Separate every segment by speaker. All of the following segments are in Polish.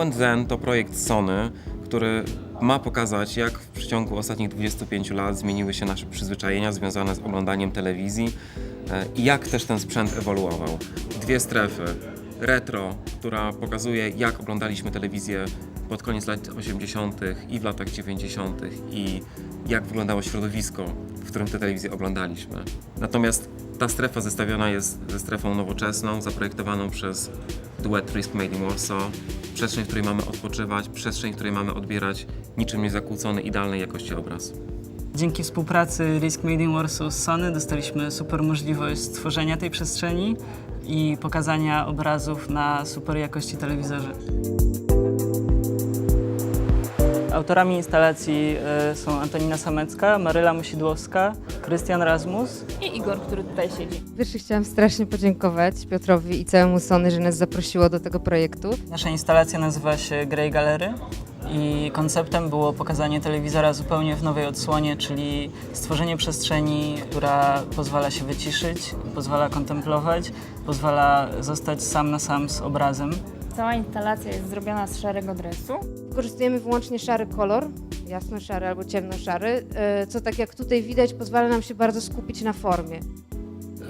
Speaker 1: And Then to projekt Sony, który ma pokazać, jak w przeciągu ostatnich 25 lat zmieniły się nasze przyzwyczajenia związane z oglądaniem telewizji e, i jak też ten sprzęt ewoluował. Dwie strefy. Retro, która pokazuje, jak oglądaliśmy telewizję pod koniec lat 80. i w latach 90. i jak wyglądało środowisko, w którym tę telewizję oglądaliśmy. Natomiast ta strefa zestawiona jest ze strefą nowoczesną, zaprojektowaną przez duet Risk Made in Warsaw. Przestrzeń, w której mamy odpoczywać, przestrzeń, w której mamy odbierać niczym niezakłócony, idealnej jakości obraz.
Speaker 2: Dzięki współpracy Risk Made in Warsaw z Sony dostaliśmy super możliwość stworzenia tej przestrzeni i pokazania obrazów na super jakości telewizorze. Autorami instalacji e, są Antonina Samecka, Maryla Musidłowska, Krystian Razmus
Speaker 3: i Igor, który tutaj siedzi.
Speaker 4: Pierwszy chciałam strasznie podziękować Piotrowi i całemu Sony, że nas zaprosiło do tego projektu.
Speaker 2: Nasza instalacja nazywa się Grey Gallery i konceptem było pokazanie telewizora zupełnie w nowej odsłonie, czyli stworzenie przestrzeni, która pozwala się wyciszyć, pozwala kontemplować, pozwala zostać sam na sam z obrazem.
Speaker 3: Cała instalacja jest zrobiona z szarego dresu.
Speaker 4: Wykorzystujemy wyłącznie szary kolor, jasno-szary albo ciemno-szary, e, co tak jak tutaj widać pozwala nam się bardzo skupić na formie.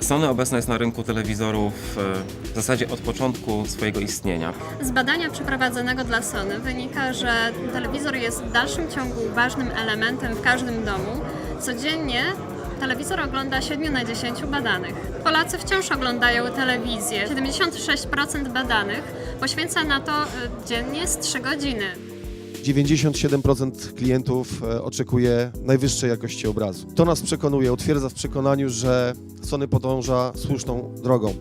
Speaker 1: Sony obecna jest na rynku telewizorów e, w zasadzie od początku swojego istnienia.
Speaker 5: Z badania przeprowadzonego dla Sony wynika, że telewizor jest w dalszym ciągu ważnym elementem w każdym domu. Codziennie telewizor ogląda 7 na 10 badanych. Polacy wciąż oglądają telewizję. 76% badanych poświęca na to y, dziennie z 3 godziny.
Speaker 6: 97% klientów e, oczekuje najwyższej jakości obrazu. To nas przekonuje, utwierdza w przekonaniu, że Sony podąża słuszną drogą.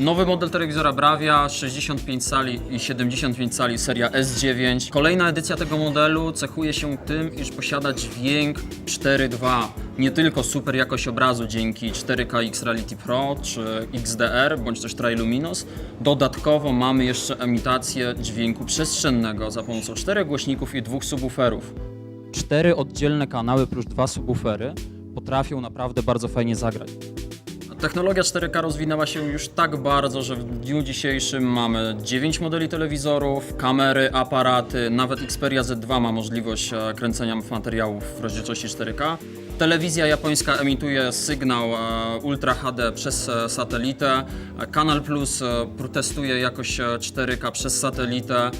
Speaker 7: Nowy model telewizora Bravia, 65 cali i 75 cali seria S9. Kolejna edycja tego modelu cechuje się tym, iż posiada dźwięk 4.2. Nie tylko super jakość obrazu dzięki 4K X Reality Pro czy XDR bądź też Triluminos. Dodatkowo mamy jeszcze emitację dźwięku przestrzennego za pomocą czterech głośników i dwóch subwooferów. Cztery oddzielne kanały plus dwa subwoofery potrafią naprawdę bardzo fajnie zagrać. Technologia 4K rozwinęła się już tak bardzo, że w dniu dzisiejszym mamy 9 modeli telewizorów, kamery, aparaty, nawet Xperia Z2 ma możliwość e, kręcenia materiałów w rozdzielczości 4K. Telewizja japońska emituje sygnał e, Ultra HD przez e, satelitę. Kanal Plus e, testuje jakość e, 4K przez satelitę.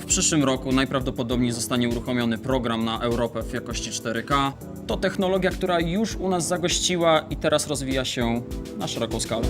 Speaker 7: W przyszłym roku najprawdopodobniej zostanie uruchomiony program na Europę w jakości 4K. To technologia, która już u nas zagościła i teraz rozwija się na szeroką skalę.